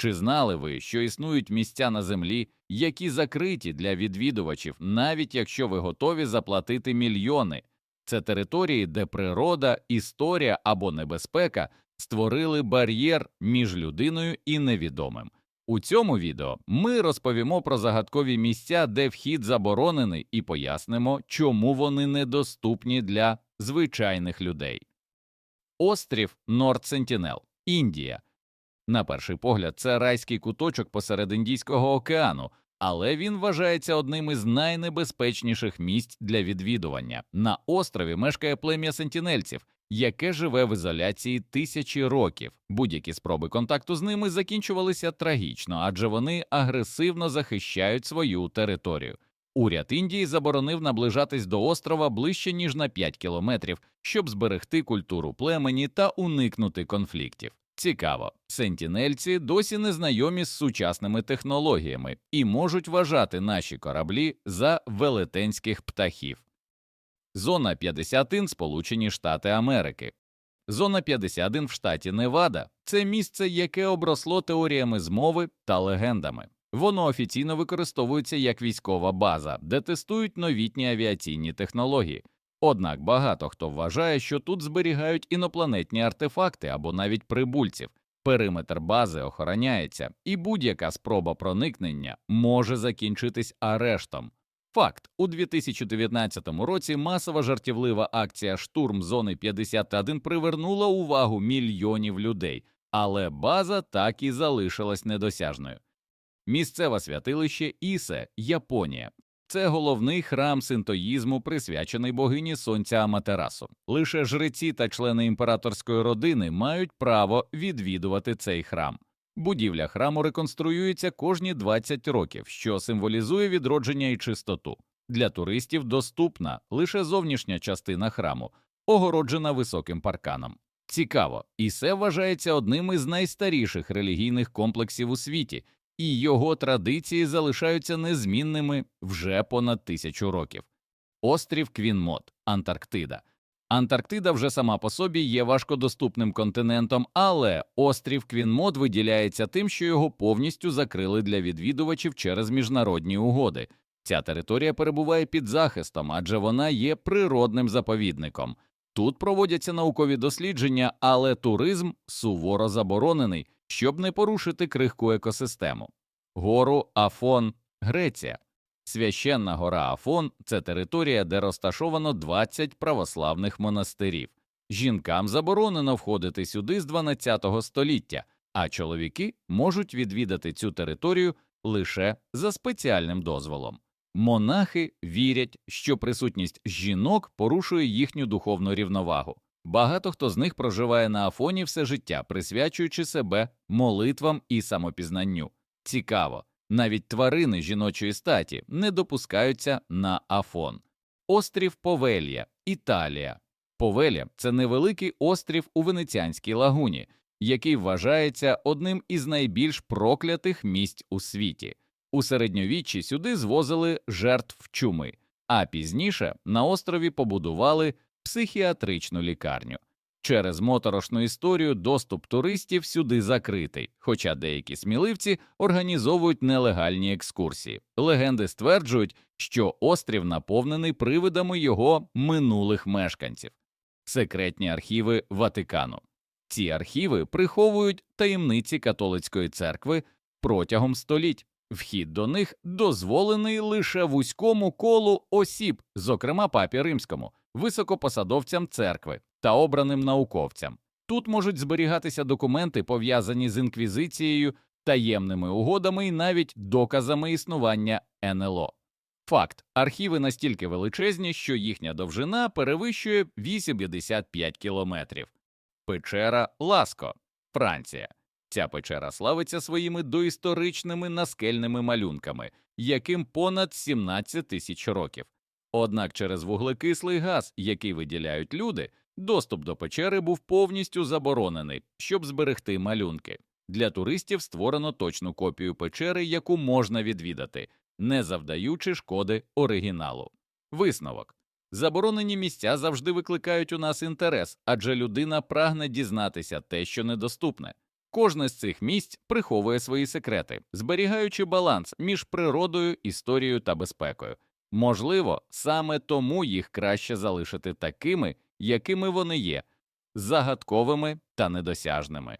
Чи знали ви, що існують місця на землі, які закриті для відвідувачів, навіть якщо ви готові заплатити мільйони? Це території, де природа, історія або небезпека створили бар'єр між людиною і невідомим. У цьому відео ми розповімо про загадкові місця, де вхід заборонений, і пояснимо, чому вони недоступні для звичайних людей. Острів Норд Сентінел, Індія. На перший погляд, це райський куточок посеред Індійського океану, але він вважається одним із найнебезпечніших місць для відвідування. На острові мешкає плем'я сентінельців, яке живе в ізоляції тисячі років. Будь-які спроби контакту з ними закінчувалися трагічно, адже вони агресивно захищають свою територію. Уряд Індії заборонив наближатись до острова ближче ніж на 5 кілометрів, щоб зберегти культуру племені та уникнути конфліктів. Цікаво, сентінельці досі не знайомі з сучасними технологіями і можуть вважати наші кораблі за велетенських птахів. Зона 51 Сполучені Штати Америки. Зона 51 в штаті Невада це місце, яке обросло теоріями змови та легендами. Воно офіційно використовується як військова база, де тестують новітні авіаційні технології. Однак багато хто вважає, що тут зберігають інопланетні артефакти або навіть прибульців. Периметр бази охороняється, і будь-яка спроба проникнення може закінчитись арештом. Факт у 2019 році масова жартівлива акція Штурм зони 51 привернула увагу мільйонів людей, але база так і залишилась недосяжною. Місцеве святилище Ісе, Японія. Це головний храм синтоїзму, присвячений богині сонця Аматерасу. Лише жреці та члени імператорської родини мають право відвідувати цей храм. Будівля храму реконструюється кожні 20 років, що символізує відродження і чистоту. Для туристів доступна лише зовнішня частина храму, огороджена високим парканом. Цікаво, Ісе вважається одним із найстаріших релігійних комплексів у світі, і його традиції залишаються незмінними вже понад тисячу років. Острів Квінмот, Антарктида. Антарктида вже сама по собі є важкодоступним континентом, але острів Квінмот виділяється тим, що його повністю закрили для відвідувачів через міжнародні угоди. Ця територія перебуває під захистом, адже вона є природним заповідником. Тут проводяться наукові дослідження, але туризм суворо заборонений, щоб не порушити крихку екосистему. Гору Афон, Греція. Священна гора Афон це територія, де розташовано 20 православних монастирів. Жінкам заборонено входити сюди з 12 століття, а чоловіки можуть відвідати цю територію лише за спеціальним дозволом. Монахи вірять, що присутність жінок порушує їхню духовну рівновагу. Багато хто з них проживає на Афоні все життя, присвячуючи себе молитвам і самопізнанню. Цікаво, навіть тварини жіночої статі не допускаються на Афон. Острів Повелія, Італія. Повелія це невеликий острів у Венеціанській лагуні, який вважається одним із найбільш проклятих місць у світі. У середньовіччі сюди звозили жертв чуми, а пізніше на острові побудували психіатричну лікарню. Через моторошну історію доступ туристів сюди закритий, хоча деякі сміливці організовують нелегальні екскурсії. Легенди стверджують, що острів наповнений привидами його минулих мешканців. Секретні архіви Ватикану. Ці архіви приховують таємниці католицької церкви протягом століть. Вхід до них дозволений лише вузькому колу осіб, зокрема папі римському, високопосадовцям церкви та обраним науковцям. Тут можуть зберігатися документи, пов'язані з інквізицією, таємними угодами і навіть доказами існування НЛО. Факт: архіви настільки величезні, що їхня довжина перевищує 85 кілометрів. Печера Ласко, Франція. Ця печера славиться своїми доісторичними наскельними малюнками, яким понад 17 тисяч років. Однак через вуглекислий газ, який виділяють люди, доступ до печери був повністю заборонений, щоб зберегти малюнки. Для туристів створено точну копію печери, яку можна відвідати, не завдаючи шкоди оригіналу. Висновок заборонені місця завжди викликають у нас інтерес, адже людина прагне дізнатися те, що недоступне. Кожне з цих місць приховує свої секрети, зберігаючи баланс між природою, історією та безпекою. Можливо, саме тому їх краще залишити такими, якими вони є, загадковими та недосяжними.